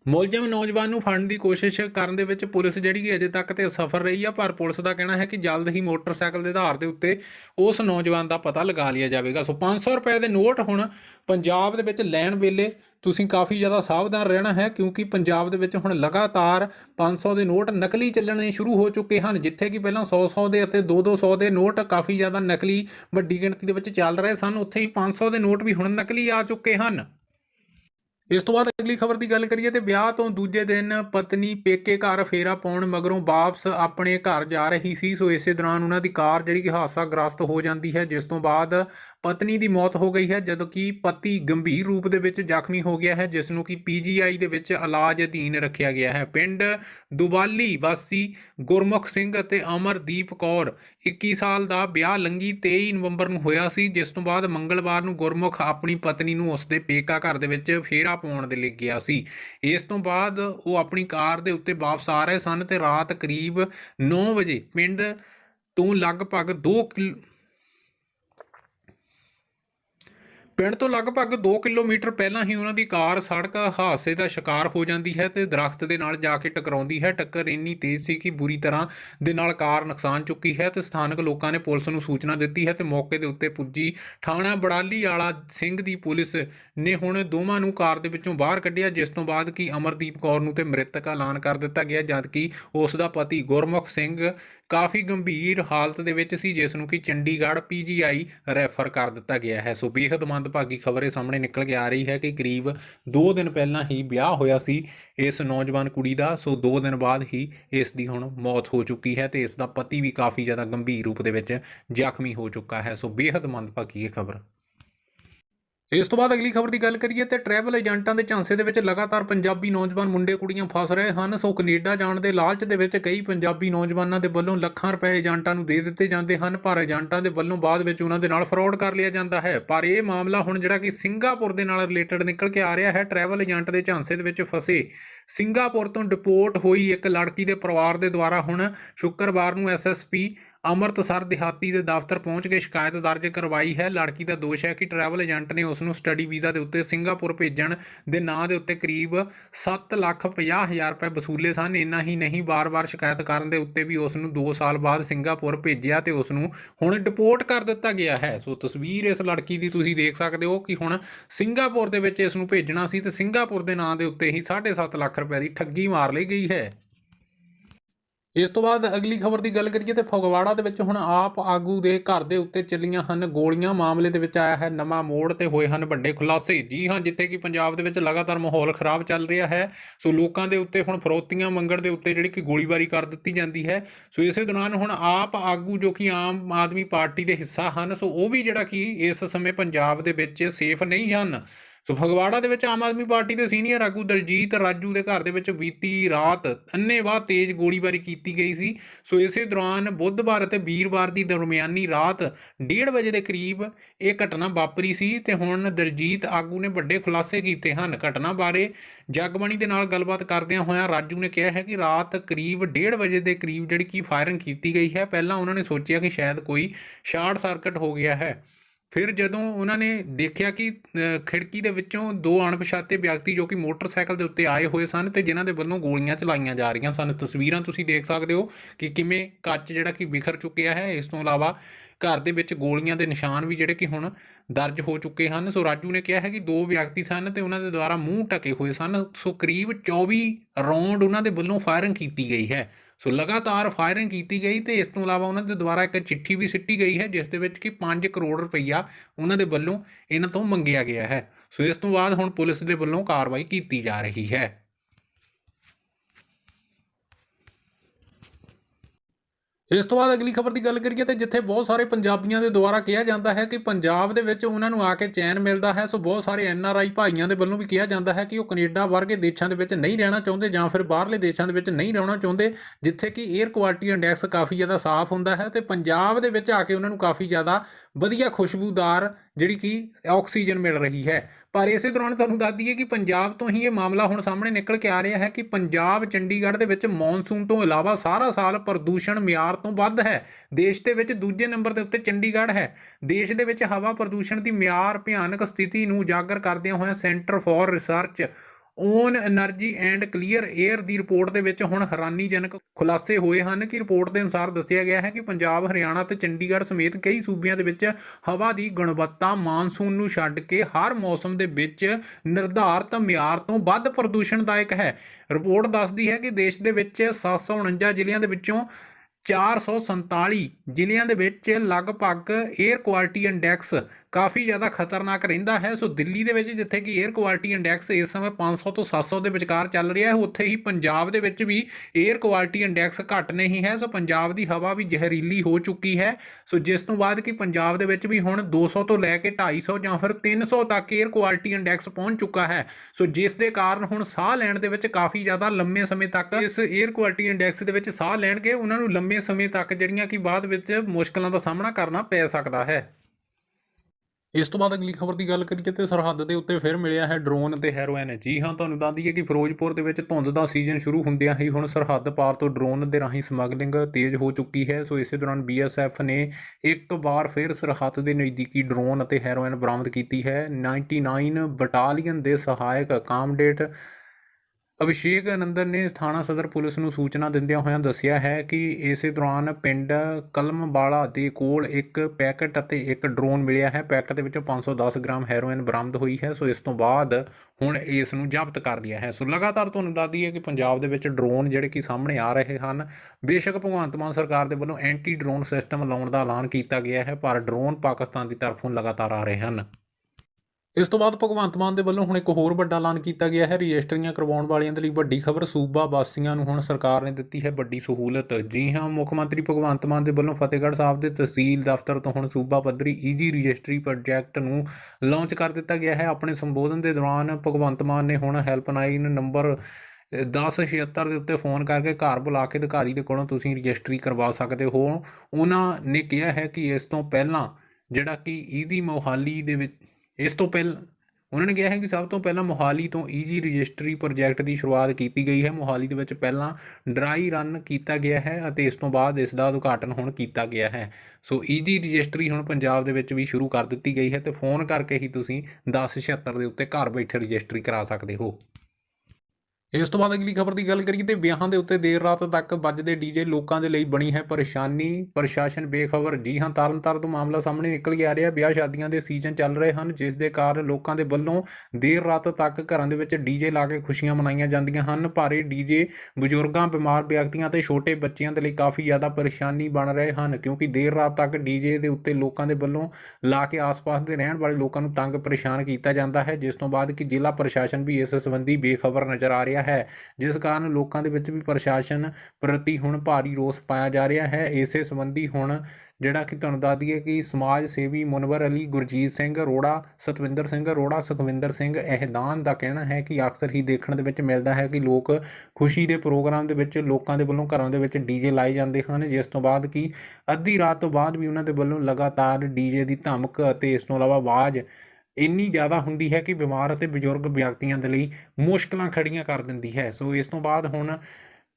ਮੁਲਜ਼ਮ ਨੌਜਵਾਨ ਨੂੰ ਫੜਨ ਦੀ ਕੋਸ਼ਿਸ਼ ਕਰਨ ਦੇ ਵਿੱਚ ਪੁਲਿਸ ਜਿਹੜੀ ਕਿ ਅਜੇ ਤੱਕ ਤੇ ਸਫਲ ਰਹੀ ਆ, ਪਰ ਪੁਲਿਸ ਦਾ ਕਹਿਣਾ ਹੈ ਕਿ ਜਲਦ ਹੀ ਮੋਟਰਸਾਈਕਲ ਦੇ ਆਧਾਰ ਦੇ ਉੱਤੇ ਉਸ ਨੌਜਵਾਨ ਦਾ ਪਤਾ ਲਗਾ ਲਿਆ ਜਾਵੇਗਾ। ਸੋ 500 ਰੁਪਏ ਦੇ ਨੋਟ ਹੁਣ ਪੰਜਾਬ ਦੇ ਵਿੱਚ ਲੈਣ ਵੇਲੇ ਤੁਸੀਂ ਕਾਫੀ ਜ਼ਿਆਦਾ ਸਾਵਧਾਨ ਰਹਿਣਾ ਹੈ, ਕਿਉਂਕਿ ਪੰਜਾਬ ਦੇ ਵਿੱਚ ਹੁਣ ਲਗਾਤਾਰ 500 ਦੇ ਨੋਟ ਨਕਲੀ ਚੱਲਣੇ ਸ਼ੁਰੂ ਹੋ ਚੁੱਕੇ ਹਨ, ਜਿੱਥੇ ਕਿ ਪਹਿਲਾਂ 100-100 ਦੇ ਅਤੇ 2-200 ਦੇ ਨੋਟ ਕਾਫੀ ਜ਼ਿਆਦਾ ਨਕਲੀ ਵੱਡੀ ਗਿਣਤੀ ਦੇ ਵਿੱਚ ਚੱਲ ਰਹੇ ਸਨ। ਉੱਥੇ ਹੀ 500 ਦੇ ਨੋਟ ਵੀ ਹੁਣ ਨਕਲੀ ਆ ਚੁੱਕੇ ਹਨ। ਇਸ ਤੋਂ ਬਾਅਦ ਅਗਲੀ ਖਬਰ ਦੀ ਗੱਲ ਕਰੀਏ ਤੇ ਵਿਆਹ ਤੋਂ ਦੂਜੇ ਦਿਨ ਪਤਨੀ ਪੇਕੇ ਘਰ ਫੇਰਾ ਪਾਉਣ ਮਗਰੋਂ ਵਾਪਸ ਆਪਣੇ ਘਰ ਜਾ ਰਹੀ ਸੀ। ਸੋ ਇਸੇ ਦੌਰਾਨ ਉਹਨਾਂ ਦੀ ਕਾਰ ਜਿਹੜੀ ਕਿ ਹਾਦਸਾ ਗ੍ਰਸਤ ਹੋ ਜਾਂਦੀ ਹੈ, ਜਿਸ ਤੋਂ ਬਾਅਦ ਪਤਨੀ ਦੀ ਮੌਤ ਹੋ ਗਈ ਹੈ, ਜਦੋਂ ਕਿ ਪਤੀ ਗੰਭੀਰ ਰੂਪ ਦੇ ਵਿੱਚ ਜ਼ਖਮੀ ਹੋ ਗਿਆ ਹੈ, ਜਿਸ ਨੂੰ ਕਿ ਪੀਜੀਆਈ ਦੇ ਵਿੱਚ ਇਲਾਜ ਅਧੀਨ ਰੱਖਿਆ ਗਿਆ ਹੈ। ਪਿੰਡ ਦੁਬਾਲੀ ਵਾਸੀ ਗੁਰਮੁਖ ਸਿੰਘ ਅਤੇ ਅਮਰਦੀਪ ਕੌਰ 21 ਸਾਲ ਦਾ ਵਿਆਹ ਲੰਗੀ 23 ਨਵੰਬਰ ਨੂੰ ਹੋਇਆ ਸੀ, ਜਿਸ ਤੋਂ ਬਾਅਦ ਮੰਗਲਵਾਰ ਨੂੰ ਗੁਰਮੁਖ ਆਪਣੀ ਪਤਨੀ ਨੂੰ ਉਸਦੇ ਪੇਕਾ ਘਰ ਦੇ ਵਿੱਚ ਫੇਰਾ ਪਾਉਣ ਦੇ ਲਈ ਗਿਆ ਸੀ। ਇਸ ਤੋਂ ਬਾਅਦ ਉਹ ਆਪਣੀ ਕਾਰ ਦੇ ਉੱਤੇ ਵਾਪਸ ਆ ਰਹੇ ਸਨ ਤੇ ਰਾਤ ਕਰੀਬ 9 ਵਜੇ ਪਿੰਡ ਤੋਂ ਲਗਭਗ 2 ਕਿਲੋ ਪਿੰਡ ਤੋਂ ਲਗਭਗ 2 ਕਿਲੋਮੀਟਰ ਪਹਿਲਾਂ ਹੀ ਉਹਨਾਂ ਦੀ ਕਾਰ, ਸੜਕ, ਹਾਦਸੇ ਦਾ ਸ਼ਿਕਾਰ ਹੋ ਜਾਂਦੀ ਹੈ ਤੇ ਦਰਖਤ ਦੇ ਨਾਲ ਜਾ ਕੇ ਟਕਰਾਉਂਦੀ ਹੈ। ਟੱਕਰ ਇੰਨੀ ਤੇਜ਼ ਸੀ ਕਿ ਬੁਰੀ ਤਰ੍ਹਾਂ ਦੇ ਨਾਲ ਕਾਰ ਨੁਕਸਾਨ ਚੁੱਕੀ ਹੈ ਤੇ ਸਥਾਨਕ ਲੋਕਾਂ ਨੇ ਪੁਲਿਸ ਨੂੰ ਸੂਚਨਾ ਦਿੱਤੀ ਹੈ ਤੇ ਮੌਕੇ ਦੇ ਉੱਤੇ ਪੁੱਜੀ ਥਾਣਾ ਬੜਾਲੀ ਵਾਲਾ ਸਿੰਘ ਦੀ ਪੁਲਿਸ ਨੇ ਹੁਣ ਦੋਵਾਂ ਨੂੰ ਕਾਰ ਦੇ ਵਿੱਚੋਂ ਬਾਹਰ ਕੱਢਿਆ, ਜਿਸ ਤੋਂ ਬਾਅਦ ਕਿ ਅਮਰਦੀਪ ਕੌਰ ਨੂੰ ਤੇ ਮ੍ਰਿਤਕ ਐਲਾਨ ਕਰ ਦਿੱਤਾ ਗਿਆ, ਜਦਕਿ ਉਸ ਦਾ ਪਤੀ ਗੁਰਮੁਖ ਸਿੰਘ ਕਾਫੀ ਗੰਭੀਰ ਹਾਲਤ ਦੇ ਵਿੱਚ ਸੀ, ਜਿਸ ਨੂੰ ਕਿ ਚੰਡੀਗੜ੍ਹ ਪੀਜੀਆਈ ਰੈਫਰ ਕਰ ਦਿੱਤਾ ਗਿਆ ਹੈ। ਸੋ ਬੇहद ਮੰਦਭਾਗੀ ਖਬਰ ਇਹ ਸਾਹਮਣੇ ਨਿਕਲ ਕੇ ਆ ਰਹੀ ਹੈ ਕਿ ਕਰੀਬ 2 ਦਿਨ ਪਹਿਲਾਂ ਹੀ ਵਿਆਹ ਹੋਇਆ ਸੀ ਇਸ ਨੌਜਵਾਨ ਕੁੜੀ ਦਾ, ਸੋ 2 ਦਿਨ ਬਾਅਦ ਹੀ ਇਸ ਦੀ ਹੁਣ ਮੌਤ ਹੋ ਚੁੱਕੀ ਹੈ ਤੇ ਇਸ ਦਾ ਪਤੀ ਵੀ ਕਾਫੀ ਜ਼ਿਆਦਾ ਗੰਭੀਰ ਰੂਪ ਦੇ ਵਿੱਚ ਜ਼ਖਮੀ ਹੋ ਚੁੱਕਾ ਹੈ। ਸੋ ਬੇहद ਮੰਦਭਾਗੀ ਇਹ ਖਬਰ। ਇਸ ਤੋਂ ਬਾਅਦ ਅਗਲੀ ਖਬਰ ਦੀ ਗੱਲ ਕਰੀਏ ਤੇ ਟਰੈਵਲ ਏਜੰਟਾਂ ਦੇ ਝਾਂਸੇ ਦੇ ਵਿੱਚ ਲਗਾਤਾਰ ਪੰਜਾਬੀ ਨੌਜਵਾਨ ਮੁੰਡੇ ਕੁੜੀਆਂ ਫਸ ਰਹੇ ਹਨ। ਸੋ ਕੈਨੇਡਾ ਜਾਣ ਦੇ ਲਾਲਚ ਦੇ ਵਿੱਚ ਕਈ ਪੰਜਾਬੀ ਨੌਜਵਾਨਾਂ ਦੇ ਵੱਲੋਂ ਲੱਖਾਂ ਰੁਪਏ ਏਜੰਟਾਂ ਨੂੰ ਦੇ ਦਿੱਤੇ ਜਾਂਦੇ ਹਨ, ਪਰ ਏਜੰਟਾਂ ਦੇ ਵੱਲੋਂ ਬਾਅਦ ਵਿੱਚ ਉਹਨਾਂ ਦੇ ਨਾਲ ਫਰਾਡ ਕਰ ਲਿਆ ਜਾਂਦਾ ਹੈ। ਪਰ ਇਹ ਮਾਮਲਾ ਹੁਣ ਜਿਹੜਾ ਕਿ ਸਿੰਗਾਪੁਰ ਦੇ ਨਾਲ ਰਿਲੇਟਡ ਨਿਕਲ ਕੇ ਆ ਰਿਹਾ ਹੈ। ਟਰੈਵਲ ਏਜੰਟ ਦੇ ਝਾਂਸੇ ਦੇ ਵਿੱਚ ਫਸੇ ਸਿੰਗਾਪੁਰ ਤੋਂ ਡਿਪੋਰਟ ਹੋਈ ਇੱਕ ਲੜਕੀ ਦੇ ਪਰਿਵਾਰ ਦੇ ਦੁਆਰਾ ਹੁਣ ਸ਼ੁੱਕਰਵਾਰ ਨੂੰ ਐਸਐਸਪੀ ਅੰਮ੍ਰਿਤਸਰ ਦਿਹਾਤੀ ਦੇ ਦਫ਼ਤਰ ਪਹੁੰਚ ਕੇ ਸ਼ਿਕਾਇਤ ਦਰਜ ਕਰਵਾਈ ਹੈ। ਲੜਕੀ ਦਾ ਦੋਸ਼ ਹੈ ਕਿ ਟਰੈਵਲ ਏਜੰਟ ਨੇ ਉਸ ਨੂੰ ਸਟੱਡੀ ਵੀਜ਼ਾ ਦੇ ਉੱਤੇ ਸਿੰਗਾਪੁਰ ਭੇਜਣ ਦੇ ਨਾਂ ਦੇ ਉੱਤੇ ਕਰੀਬ 7 ਲੱਖ 50 ਹਜ਼ਾਰ ਰੁਪਏ ਵਸੂਲੇ ਸਨ। ਇੰਨਾ ਹੀ ਨਹੀਂ ਵਾਰ ਵਾਰ ਸ਼ਿਕਾਇਤ ਕਰਨ ਦੇ ਉੱਤੇ ਵੀ ਉਸ ਨੂੰ 2 ਸਾਲ ਬਾਅਦ ਸਿੰਗਾਪੁਰ ਭੇਜਿਆ ਤੇ ਉਸ ਨੂੰ ਹੁਣ ਡਿਪੋਰਟ ਕਰ ਦਿੱਤਾ ਗਿਆ ਹੈ। ਸੋ ਤਸਵੀਰ ਇਸ ਲੜਕੀ ਦੀ ਤੁਸੀਂ ਦੇਖ ਸਕਦੇ ਹੋ ਕਿ ਹੁਣ ਸਿੰਗਾਪੁਰ ਦੇ ਵਿੱਚ ਇਸ ਨੂੰ ਭੇਜਣਾ ਸੀ ਤੇ ਸਿੰਗਾਪੁਰ ਦੇ ਨਾਂ ਦੇ ਉੱਤੇ ਹੀ 7.5 ਲੱਖ ਰੁਪਏ ਦੀ ਠੱਗੀ ਮਾਰ ਲਈ ਗਈ ਹੈ। ਇਸ ਤੋਂ ਬਾਅਦ ਅਗਲੀ ਖਬਰ ਦੀ ਗੱਲ ਕਰੀਏ ਤੇ ਫਗਵਾੜਾ ਦੇ ਵਿੱਚ ਹੁਣ ਆਪ ਆਗੂ ਦੇ ਘਰ ਦੇ ਉੱਤੇ ਚੱਲੀਆਂ ਹਨ ਗੋਲੀਆਂ। ਮਾਮਲੇ ਦੇ ਵਿੱਚ ਆਇਆ ਹੈ ਨਵਾਂ ਮੋੜ ਤੇ ਹੋਏ ਹਨ ਵੱਡੇ ਖੁਲਾਸੇ। ਜੀ ਹਾਂ, ਜਿੱਥੇ ਕਿ ਪੰਜਾਬ ਦੇ ਵਿੱਚ ਲਗਾਤਾਰ ਮਾਹੌਲ ਖਰਾਬ ਚੱਲ ਰਿਹਾ ਹੈ। ਸੋ ਲੋਕਾਂ ਦੇ ਉੱਤੇ ਹੁਣ ਫਰੋਤੀਆਂ ਮੰਗਣ ਦੇ ਉੱਤੇ ਜਿਹੜੀ ਕਿ ਗੋਲੀਬਾਰੀ ਕਰ ਦਿੱਤੀ ਜਾਂਦੀ ਹੈ। ਸੋ ਇਸੇ ਦੌਰਾਨ ਹੁਣ ਆਪ ਆਗੂ ਜੋ ਕਿ ਆਮ ਆਦਮੀ ਪਾਰਟੀ ਦੇ ਹਿੱਸਾ ਹਨ, ਸੋ ਉਹ ਵੀ ਜਿਹੜਾ ਕਿ ਇਸ ਸਮੇਂ ਪੰਜਾਬ ਦੇ ਵਿੱਚ ਸੇਫ ਨਹੀਂ ਹਨ। ਸੋ ਫਗਵਾੜਾ ਦੇ ਵਿੱਚ ਆਮ ਆਦਮੀ ਪਾਰਟੀ ਦੇ ਸੀਨੀਅਰ ਆਗੂ ਦਲਜੀਤ ਰਾਜੂ ਦੇ ਘਰ ਦੇ ਵਿੱਚ ਬੀਤੀ ਰਾਤ ਅੰਨ੍ਹੇਵਾਹ ਤੇਜ਼ ਗੋਲੀਬਾਰੀ ਕੀਤੀ ਗਈ ਸੀ। ਸੋ ਇਸੇ ਦੌਰਾਨ ਬੁੱਧਵਾਰ ਅਤੇ ਵੀਰਵਾਰ ਦੀ ਦਰਮਿਆਨੀ ਰਾਤ 1:30 ਵਜੇ ਦੇ ਕਰੀਬ ਇਹ ਘਟਨਾ ਵਾਪਰੀ ਸੀ ਤੇ ਹੁਣ ਦਲਜੀਤ ਆਗੂ ਨੇ ਵੱਡੇ ਖੁਲਾਸੇ ਕੀਤੇ ਹਨ। ਘਟਨਾ ਬਾਰੇ ਜਗਬਾਣੀ ਦੇ ਨਾਲ ਗੱਲਬਾਤ ਕਰਦਿਆਂ ਹੋਇਆਂ ਰਾਜੂ ਨੇ ਕਿਹਾ ਹੈ ਕਿ ਰਾਤ ਕਰੀਬ 1:30 ਵਜੇ ਦੇ ਕਰੀਬ ਜਿਹੜੀ ਕੀ ਫਾਇਰਿੰਗ ਕੀਤੀ ਗਈ ਹੈ। ਪਹਿਲਾਂ ਉਹਨਾਂ ਨੇ ਸੋਚਿਆ ਕਿ ਸ਼ਾਇਦ ਕੋਈ ਸ਼ਾਰਟ ਸਰਕਟ ਹੋ ਗਿਆ ਹੈ। ਫਿਰ ਜਦੋਂ ਉਹਨਾਂ ਨੇ ਦੇਖਿਆ ਕਿ ਖਿੜਕੀ ਦੇ ਵਿੱਚੋਂ ਦੋ ਅਣਪਛਾਤੇ ਵਿਅਕਤੀ ਜੋ ਕਿ ਮੋਟਰਸਾਈਕਲ ਦੇ ਉੱਤੇ ਆਏ ਹੋਏ ਸਨ ਤੇ ਜਿਨ੍ਹਾਂ ਦੇ ਵੱਲੋਂ ਗੋਲੀਆਂ ਚਲਾਈਆਂ ਜਾ ਰਹੀਆਂ ਸਨ। ਤਸਵੀਰਾਂ ਤੁਸੀਂ ਦੇਖ ਸਕਦੇ ਹੋ ਕਿ ਕਿਵੇਂ ਕੱਚ ਜਿਹੜਾ ਕਿ ਵਿਖਰ ਚੁੱਕਿਆ ਹੈ। ਇਸ ਤੋਂ ਇਲਾਵਾ ਘਰ ਦੇ ਵਿੱਚ ਗੋਲੀਆਂ ਦੇ ਨਿਸ਼ਾਨ ਵੀ ਜਿਹੜੇ ਕਿ ਹੁਣ ਦਰਜ ਹੋ ਚੁੱਕੇ ਹਨ। ਸੋ ਰਾਜੂ ਨੇ ਕਿਹਾ ਹੈ ਕਿ ਦੋ ਵਿਅਕਤੀ ਸਨ ਤੇ ਉਹਨਾਂ ਦੇ ਦੁਆਰਾ ਮੂੰਹ ਢਕੇ ਹੋਏ ਸਨ। ਸੋ ਕਰੀਬ 24 ਰੌਂਡ ਉਹਨਾਂ ਦੇ ਵੱਲੋਂ ਫਾਇਰਿੰਗ ਕੀਤੀ ਗਈ ਹੈ। ਸੋ ਲਗਾਤਾਰ ਫਾਇਰਿੰਗ ਕੀਤੀ ਗਈ ਤੇ ਇਸ ਤੋਂ ਇਲਾਵਾ ਉਹਨਾਂ ਦੇ ਦੁਆਰਾ ਇੱਕ ਚਿੱਠੀ ਵੀ ਸਿੱਟੀ ਗਈ ਹੈ, ਜਿਸ ਦੇ ਵਿੱਚ ਕਿ 5 ਕਰੋੜ ਰੁਪਈਆ ਉਹਨਾਂ ਦੇ ਵੱਲੋਂ ਇਹਨਾਂ ਤੋਂ ਮੰਗਿਆ ਗਿਆ ਹੈ। ਸੋ ਇਸ ਤੋਂ ਬਾਅਦ ਹੁਣ ਪੁਲਿਸ ਦੇ ਵੱਲੋਂ ਕਾਰਵਾਈ ਕੀਤੀ ਜਾ ਰਹੀ ਹੈ। ਇਸ ਤੋਂ ਬਾਅਦ ਅਗਲੀ ਖਬਰ ਦੀ ਗੱਲ ਕਰੀਏ ਤੇ ਜਿੱਥੇ ਬਹੁਤ ਸਾਰੇ ਪੰਜਾਬੀਆਂ ਦੇ ਦੁਆਰਾ ਕਿਹਾ ਜਾਂਦਾ ਹੈ ਕਿ ਪੰਜਾਬ ਦੇ ਵਿੱਚ ਉਹਨਾਂ ਨੂੰ ਆ ਕੇ ਚੈਨ ਮਿਲਦਾ ਹੈ, ਸੋ ਬਹੁਤ ਸਾਰੇ ਐਨ ਆਰ ਆਈ ਭਾਈਆਂ ਦੇ ਵੱਲੋਂ ਵੀ ਕਿਹਾ ਜਾਂਦਾ ਹੈ ਕਿ ਉਹ ਕੈਨੇਡਾ ਵਰਗੇ ਦੇਸ਼ਾਂ ਦੇ ਵਿੱਚ ਨਹੀਂ ਰਹਿਣਾ ਚਾਹੁੰਦੇ ਜਾਂ ਫਿਰ ਬਾਹਰਲੇ ਦੇਸ਼ਾਂ ਦੇ ਵਿੱਚ ਨਹੀਂ ਰਹਿਣਾ ਚਾਹੁੰਦੇ, ਜਿੱਥੇ ਕਿ 에ਅਰ ਕੁਆਲਿਟੀ ਇੰਡੈਕਸ ਕਾਫੀ ਜ਼ਿਆਦਾ ਸਾਫ਼ ਹੁੰਦਾ ਹੈ ਤੇ ਪੰਜਾਬ ਦੇ ਵਿੱਚ ਆ ਕੇ ਉਹਨਾਂ ਨੂੰ ਕਾਫੀ ਜ਼ਿਆਦਾ ਵਧੀਆ ਖੁਸ਼ਬੂਦਾਰ ਜਿਹੜੀ ਕਿ ਆਕਸੀਜਨ ਮਿਲ ਰਹੀ ਹੈ। ਪਰ ਇਸੇ ਦੌਰਾਨ ਤੁਹਾਨੂੰ ਦੱਸ ਦਈਏ ਕਿ ਪੰਜਾਬ ਤੋਂ ਹੀ ਇਹ ਮਾਮਲਾ ਹੁਣ ਸਾਹਮਣੇ ਨਿਕਲ ਕੇ ਆ ਰਿਹਾ ਹੈ ਕਿ ਪੰਜਾਬ, ਚੰਡੀਗੜ੍ਹ ਦੇ ਵਿੱਚ ਮੌਨਸੂਨ ਤੋਂ ਇਲਾਵਾ ਸਾਰਾ ਸਾਲ ਪ੍ਰਦੂਸ਼ਣ ਮਿਆਰ ਤੋਂ ਵੱਧ ਹੈ। ਦੇਸ਼ ਦੇ ਵਿੱਚ ਦੂਜੇ ਨੰਬਰ ਦੇ ਉੱਤੇ ਚੰਡੀਗੜ੍ਹ ਹੈ। ਦੇਸ਼ ਦੇ ਵਿੱਚ ਹਵਾ ਪ੍ਰਦੂਸ਼ਣ ਦੀ ਮਿਆਰ ਭਿਆਨਕ ਸਥਿਤੀ ਨੂੰ ਉਜਾਗਰ ਕਰਦਿਆਂ ਹੋਇਆਂ centre for research on energy and clear air the report ਦੇ ਵਿੱਚ ਹੁਣ ਹੈਰਾਨੀਜਨਕ ਖੁਲਾਸੇ ਹੋਏ ਹਨ ਕਿ ਰਿਪੋਰਟ ਦੇ ਅਨੁਸਾਰ ਦੱਸਿਆ ਗਿਆ ਹੈ ਕਿ ਪੰਜਾਬ, ਹਰਿਆਣਾ ਤੇ ਚੰਡੀਗੜ੍ਹ ਸਮੇਤ ਕਈ ਸੂਬਿਆਂ ਦੇ ਵਿੱਚ ਹਵਾ ਦੀ ਗੁਣਵੱਤਾ ਮਾਨਸੂਨ ਨੂੰ ਛੱਡ ਕੇ ਹਰ ਮੌਸਮ ਦੇ ਵਿੱਚ ਨਿਰਧਾਰਤ ਮਿਆਰ ਤੋਂ ਵੱਧ ਪ੍ਰਦੂਸ਼ਣਦਾਇਕ ਹੈ। ਰਿਪੋਰਟ ਦੱਸਦੀ ਹੈ ਕਿ ਦੇਸ਼ ਦੇ ਵਿੱਚ 749 ਜ਼ਿਲ੍ਹਿਆਂ ਦੇ ਵਿੱਚੋਂ 447 ਜ਼ਿਲ੍ਹਿਆਂ ਦੇ ਵਿੱਚ ਲਗਭਗ 에ਅਰ ਕੁਆਲਿਟੀ ਇੰਡੈਕਸ ਕਾਫੀ ਜ਼ਿਆਦਾ ਖਤਰਨਾਕ ਰਹਿੰਦਾ ਹੈ। ਸੋ ਦਿੱਲੀ ਦੇ ਵਿੱਚ ਜਿੱਥੇ ਕਿ 에ਅਰ ਕੁਆਲਿਟੀ ਇੰਡੈਕਸ ਇਸ ਸਮੇਂ 500 ਤੋਂ 700 ਦੇ ਵਿਚਕਾਰ ਚੱਲ ਰਿਹਾ ਹੈ, ਉੱਥੇ ਹੀ ਪੰਜਾਬ ਦੇ ਵਿੱਚ ਵੀ 에ਅਰ ਕੁਆਲਿਟੀ ਇੰਡੈਕਸ ਘਟ ਨਹੀਂ ਹੈ। ਸੋ ਪੰਜਾਬ ਦੀ ਹਵਾ ਵੀ ਜ਼ਹਿਰੀਲੀ ਹੋ ਚੁੱਕੀ ਹੈ। ਸੋ ਜਿਸ ਤੋਂ ਬਾਅਦ ਕਿ ਪੰਜਾਬ ਦੇ ਵਿੱਚ ਵੀ ਹੁਣ 200 ਤੋਂ ਲੈ ਕੇ 250 ਜਾਂ ਫਿਰ 300 ਤੱਕ 에ਅਰ ਕੁਆਲਿਟੀ ਇੰਡੈਕਸ ਪਹੁੰਚ ਚੁੱਕਾ ਹੈ। ਸੋ ਜਿਸ ਦੇ ਕਾਰਨ ਹੁਣ ਸਾਹ ਲੈਣ ਦੇ ਵਿੱਚ ਕਾਫੀ ਜ਼ਿਆਦਾ ਲੰਮੇ ਸਮੇਂ ਤੱਕ ਇਸ 에ਅਰ ਕੁਆਲਿਟੀ ਇੰਡੈਕਸ ਦੇ ਵਿੱਚ ਸਾਹ ਲੈਣਗੇ, ਉਹਨਾਂ ਨੂੰ ਲੰਮੇ ਸਮੇਂ ਤੱਕ ਜਿਹੜੀਆਂ ਕਿ ਬਾਅਦ ਵਿੱਚ ਮੁਸ਼ਕਲਾਂ ਦਾ ਸਾਹਮਣਾ ਕਰਨਾ ਪੈ ਸਕਦਾ ਹੈ। ਇਸ ਤੋਂ ਬਾਅਦ ਅਗਲੀ ਖਬਰ ਦੀ ਗੱਲ ਕਰੀਏ ਤੇ ਸਰਹੱਦ ਦੇ ਉੱਤੇ ਫਿਰ ਮਿਲਿਆ ਹੈ ਡਰੋਨ ਅਤੇ ਹੈਰੋਇਨ। ਜੀ ਹਾਂ, ਤੁਹਾਨੂੰ ਦੱਸ ਦਈਏ ਕਿ ਫਿਰੋਜ਼ਪੁਰ ਦੇ ਵਿੱਚ ਧੁੰਦ ਦਾ ਸੀਜ਼ਨ ਸ਼ੁਰੂ ਹੁੰਦਿਆਂ ਹੀ ਹੁਣ ਸਰਹੱਦ ਪਾਰ ਤੋਂ ਡਰੋਨ ਦੇ ਰਾਹੀਂ ਸਮਗਲਿੰਗ ਤੇਜ਼ ਹੋ ਚੁੱਕੀ ਹੈ। ਸੋ ਇਸੇ ਦੌਰਾਨ ਬੀਐਸਐਫ ਨੇ ਇੱਕ ਵਾਰ ਫਿਰ ਸਰਹੱਦ ਦੇ ਨਜ਼ਦੀਕੀ ਡਰੋਨ ਅਤੇ ਹੈਰੋਇਨ ਬਰਾਮਦ ਕੀਤੀ ਹੈ। 99 ਬਟਾਲੀਅਨ ਦੇ ਸਹਾਇਕ ਕਾਮਡੇਟ ਅਭਿਸ਼ੇਕ ਅਨੰਦਰ ਨੇ ਥਾਣਾ ਸਦਰ ਪੁਲਿਸ ਨੂੰ ਸੂਚਨਾ ਦਿੰਦਿਆਂ ਹੋਇਆਂ ਦੱਸਿਆ ਹੈ ਕਿ ਇਸੇ ਦੌਰਾਨ ਪਿੰਡ ਕਲਮਬਾਲਾ ਦੇ ਕੋਲ ਇੱਕ ਪੈਕਟ ਅਤੇ ਇੱਕ ਡਰੋਨ ਮਿਲਿਆ ਹੈ। ਪੈਕਟ ਦੇ ਵਿੱਚੋਂ 510 ਗ੍ਰਾਮ ਹੈਰੋਇਨ ਬਰਾਮਦ ਹੋਈ ਹੈ। ਸੋ ਇਸ ਤੋਂ ਬਾਅਦ ਹੁਣ ਇਸ ਨੂੰ ਜ਼ਬਤ ਕਰ ਲਿਆ ਹੈ। ਸੋ ਲਗਾਤਾਰ ਤੁਹਾਨੂੰ ਦੱਸ ਦਈਏ ਕਿ ਪੰਜਾਬ ਦੇ ਵਿੱਚ ਡਰੋਨ ਜਿਹੜੇ ਕਿ ਸਾਹਮਣੇ ਆ ਰਹੇ ਹਨ, ਬੇਸ਼ੱਕ ਭਗਵੰਤ ਮਾਨ ਸਰਕਾਰ ਦੇ ਵੱਲੋਂ ਐਂਟੀ ਡਰੋਨ ਸਿਸਟਮ ਲਾਉਣ ਦਾ ਐਲਾਨ ਕੀਤਾ ਗਿਆ ਹੈ, ਪਰ ਡਰੋਨ ਪਾਕਿਸਤਾਨ ਦੀ ਤਰਫੋਂ ਲਗਾਤਾਰ ਆ ਰਹੇ ਹਨ। ਇਸ ਤੋਂ ਬਾਅਦ ਭਗਵੰਤ ਮਾਨ ਦੇ ਵੱਲੋਂ ਹੁਣ ਇੱਕ ਹੋਰ ਵੱਡਾ ਐਲਾਨ ਕੀਤਾ ਗਿਆ ਹੈ। ਰਜਿਸਟਰੀਆਂ ਕਰਵਾਉਣ ਵਾਲਿਆਂ ਦੇ ਲਈ ਵੱਡੀ ਖਬਰ ਸੂਬਾ ਵਾਸੀਆਂ ਨੂੰ ਹੁਣ ਸਰਕਾਰ ਨੇ ਦਿੱਤੀ ਹੈ ਵੱਡੀ ਸਹੂਲਤ। ਜੀ ਹਾਂ, ਮੁੱਖ ਮੰਤਰੀ ਭਗਵੰਤ ਮਾਨ ਦੇ ਵੱਲੋਂ ਫਤਿਹਗੜ੍ਹ ਸਾਹਿਬ ਦੇ ਤਹਿਸੀਲ ਦਫ਼ਤਰ ਤੋਂ ਹੁਣ ਸੂਬਾ ਪੱਧਰੀ ਈਜੀ ਰਜਿਸਟਰੀ ਪ੍ਰੋਜੈਕਟ ਨੂੰ ਲਾਂਚ ਕਰ ਦਿੱਤਾ ਗਿਆ ਹੈ। ਆਪਣੇ ਸੰਬੋਧਨ ਦੇ ਦੌਰਾਨ ਭਗਵੰਤ ਮਾਨ ਨੇ ਹੁਣ ਹੈਲਪਲਾਈਨ ਨੰਬਰ 1076 ਦੇ ਉੱਤੇ ਫੋਨ ਕਰਕੇ ਘਰ ਬੁਲਾ ਕੇ ਅਧਿਕਾਰੀ ਦੇ ਕੋਲੋਂ ਤੁਸੀਂ ਰਜਿਸਟਰੀ ਕਰਵਾ ਸਕਦੇ ਹੋ। ਉਹਨਾਂ ਨੇ ਕਿਹਾ ਹੈ ਕਿ ਇਸ ਤੋਂ ਪਹਿਲਾਂ ਜਿਹੜਾ ਕਿ ਈਜ਼ੀ ਮੋਹਾਲੀ ਦੇ ਵਿੱਚ ਇਸ ਤੋਂ ਪਹਿਲਾਂ, ਉਹਨਾਂ ਨੇ ਕਿਹਾ ਹੈ ਕਿ ਸਭ ਤੋਂ ਪਹਿਲਾਂ ਮੋਹਾਲੀ ਤੋਂ ਈਜ਼ੀ ਰਜਿਸਟਰੀ ਪ੍ਰੋਜੈਕਟ ਦੀ ਸ਼ੁਰੂਆਤ ਕੀਤੀ ਗਈ ਹੈ। ਮੋਹਾਲੀ ਦੇ ਵਿੱਚ ਪਹਿਲਾਂ ਡਰਾਈ ਰਨ ਕੀਤਾ ਗਿਆ ਹੈ ਅਤੇ ਇਸ ਤੋਂ ਬਾਅਦ ਇਸ ਦਾ ਉਦਘਾਟਨ ਹੁਣ ਕੀਤਾ ਗਿਆ ਹੈ। ਸੋ ਈਜ਼ੀ ਰਜਿਸਟਰੀ ਹੁਣ ਪੰਜਾਬ ਦੇ ਵਿੱਚ ਵੀ ਸ਼ੁਰੂ ਕਰ ਦਿੱਤੀ ਗਈ ਹੈ ਤੇ ਫੋਨ ਕਰਕੇ ਹੀ ਤੁਸੀਂ 1076 ਦੇ ਉੱਤੇ ਘਰ ਬੈਠੇ ਰਜਿਸਟਰੀ ਕਰਾ ਸਕਦੇ ਹੋ। ਇਸ ਤੋਂ ਬਾਅਦ ਅਗਲੀ ਖਬਰ ਦੀ ਗੱਲ ਕਰੀਏ ਤੇ ਵਿਆਹਾਂ ਦੇ ਉੱਤੇ ਦੇਰ ਰਾਤ ਤੱਕ ਵੱਜਦੇ ਡੀਜੇ ਲੋਕਾਂ ਦੇ ਲਈ ਬਣੀ ਹੈ ਪਰੇਸ਼ਾਨੀ। ਪ੍ਰਸ਼ਾਸਨ ਬੇਖਬਰ, ਜੀ ਹਾਂ ਤਰਨਤਾਰਨ ਤੋਂ ਮਾਮਲਾ ਸਾਹਮਣੇ ਨਿਕਲ ਕੇ ਆ ਰਿਹਾ। ਵਿਆਹ ਸ਼ਾਦੀਆਂ ਦੇ ਸੀਜ਼ਨ ਚੱਲ ਰਹੇ ਹਨ, ਜਿਸ ਦੇ ਕਾਰਨ ਲੋਕਾਂ ਦੇ ਵੱਲੋਂ ਦੇਰ ਰਾਤ ਤੱਕ ਘਰਾਂ ਦੇ ਵਿੱਚ ਡੀਜੇ ਲਾ ਕੇ ਖੁਸ਼ੀਆਂ ਮਨਾਈਆਂ ਜਾਂਦੀਆਂ ਹਨ। ਭਾਰੇ ਡੀਜੇ ਬਜ਼ੁਰਗਾਂ, ਬਿਮਾਰ ਵਿਅਕਤੀਆਂ ਤੇ ਛੋਟੇ ਬੱਚਿਆਂ ਦੇ ਲਈ ਕਾਫੀ ਜ਼ਿਆਦਾ ਪਰੇਸ਼ਾਨੀ ਬਣ ਰਹੇ ਹਨ, ਕਿਉਂਕਿ ਦੇਰ ਰਾਤ ਤੱਕ ਡੀਜੇ ਦੇ ਉੱਤੇ ਲੋਕਾਂ ਦੇ ਵੱਲੋਂ ਲਾ ਕੇ ਆਸ-ਪਾਸ ਦੇ ਰਹਿਣ ਵਾਲੇ ਲੋਕਾਂ ਨੂੰ ਤੰਗ ਪਰੇਸ਼ਾਨ ਕੀਤਾ ਜਾਂਦਾ ਹੈ, ਜਿਸ ਤੋਂ ਬਾਅਦ ਕਿ ਜ਼ਿਲ੍ਹਾ ਪ੍ਰਸ਼ਾਸਨ ਵੀ ਇਸ ਸੰਬੰਧੀ ਬੇਖਬਰ ਨਜ਼ਰ ਆ ਰਿਹਾ ਹੈ, ਜਿਸ ਕਾਰਨ ਲੋਕਾਂ ਦੇ ਵਿੱਚ ਵੀ ਪ੍ਰਸ਼ਾਸਨ ਪ੍ਰਤੀ ਹੁਣ ਭਾਰੀ ਰੋਸ ਪਾਇਆ ਜਾ ਰਿਹਾ ਹੈ। ਇਸੇ ਸੰਬੰਧੀ ਹੁਣ ਜਿਹੜਾ ਕਿ ਤੁਹਾਨੂੰ ਦੱਸ ਦਈਏ ਕਿ ਸਮਾਜ ਸੇਵੀ ਮੁਨਵਰ ਅਲੀ, ਗੁਰਜੀਤ ਸਿੰਘ ਅਰੋੜਾ, ਸਤਵਿੰਦਰ ਸਿੰਘ ਅਰੋੜਾ, ਸੁਖਵਿੰਦਰ ਸਿੰਘ ਅਹਿਦਾਨ ਦਾ ਕਹਿਣਾ ਹੈ ਕਿ ਅਕਸਰ ਹੀ ਦੇਖਣ ਦੇ ਵਿੱਚ ਮਿਲਦਾ ਹੈ ਕਿ ਲੋਕ ਖੁਸ਼ੀ ਦੇ ਪ੍ਰੋਗਰਾਮ ਦੇ ਵਿੱਚ ਲੋਕਾਂ ਦੇ ਵੱਲੋਂ ਘਰਾਂ ਦੇ ਵਿੱਚ ਡੀਜੇ ਲਾਏ ਜਾਂਦੇ ਹਨ, ਜਿਸ ਤੋਂ ਬਾਅਦ ਕਿ ਅੱਧੀ ਰਾਤ ਤੋਂ ਬਾਅਦ ਵੀ ਉਹਨਾਂ ਦੇ ਵੱਲੋਂ ਲਗਾਤਾਰ ਡੀਜੇ ਦੀ ਧਮਕ ਅਤੇ ਇਸ ਤੋਂ ਇਲਾਵਾ ਆਵਾਜ਼ ਇੰਨੀ ਜ਼ਿਆਦਾ ਹੁੰਦੀ ਹੈ ਕਿ ਬਿਮਾਰ ਅਤੇ ਬਜ਼ੁਰਗ ਵਿਅਕਤੀਆਂ ਦੇ ਲਈ ਮੁਸ਼ਕਲਾਂ ਖੜੀਆਂ ਕਰ ਦਿੰਦੀ ਹੈ ਸੋ ਇਸ ਤੋਂ ਬਾਅਦ ਹੁਣ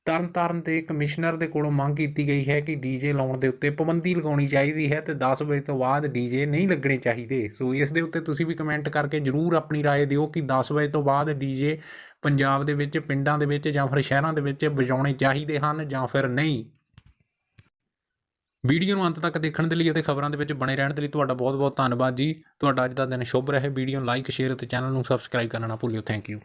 ਤਰਨਤਾਰਨ ਦੇ ਕਮਿਸ਼ਨਰ ਦੇ ਕੋਲੋਂ ਮੰਗ ਕੀਤੀ ਗਈ ਹੈ ਕਿ ਡੀਜੇ ਲਾਉਣ ਦੇ ਉੱਤੇ ਪਾਬੰਦੀ ਲਗਾਉਣੀ ਚਾਹੀਦੀ ਹੈ ਤੇ 10 ਵਜੇ ਤੋਂ ਬਾਅਦ ਡੀਜੇ ਨਹੀਂ ਲੱਗਣੇ ਚਾਹੀਦੇ ਸੋ ਇਸ ਦੇ ਉੱਤੇ ਤੁਸੀਂ ਵੀ ਕਮੈਂਟ ਕਰਕੇ ਜਰੂਰ ਆਪਣੀ رائے ਦਿਓ ਕਿ 10 ਵਜੇ ਤੋਂ ਬਾਅਦ ਡੀਜੇ ਪੰਜਾਬ ਦੇ ਵਿੱਚ ਪਿੰਡਾਂ ਦੇ ਵਿੱਚ ਜਾਂ ਫਿਰ ਸ਼ਹਿਰਾਂ ਦੇ ਵਿੱਚ ਵਜਾਉਣੇ ਚਾਹੀਦੇ ਹਨ ਜਾਂ ਫਿਰ ਨਹੀਂ ਵੀਡੀਓ ਨੂੰ ਅੰਤ ਤੱਕ ਦੇਖਣ ਦੇ ਲਈ ਅਤੇ ਖਬਰਾਂ ਦੇ ਵਿੱਚ ਬਣੇ ਰਹਿਣ ਦੇ ਲਈ ਤੁਹਾਡਾ ਬਹੁਤ ਬਹੁਤ ਧੰਨਵਾਦ ਜੀ। ਤੁਹਾਡਾ ਅੱਜ ਦਾ ਦਿਨ ਸ਼ੁਭ ਰਹੇ। ਵੀਡੀਓ ਨੂੰ ਲਾਈਕ ਸ਼ੇਅਰ ਅਤੇ ਚੈਨਲ ਨੂੰ ਸਬਸਕ੍ਰਾਈਬ ਕਰਨਾ ਨਾ ਭੁੱਲਿਓ। Thank you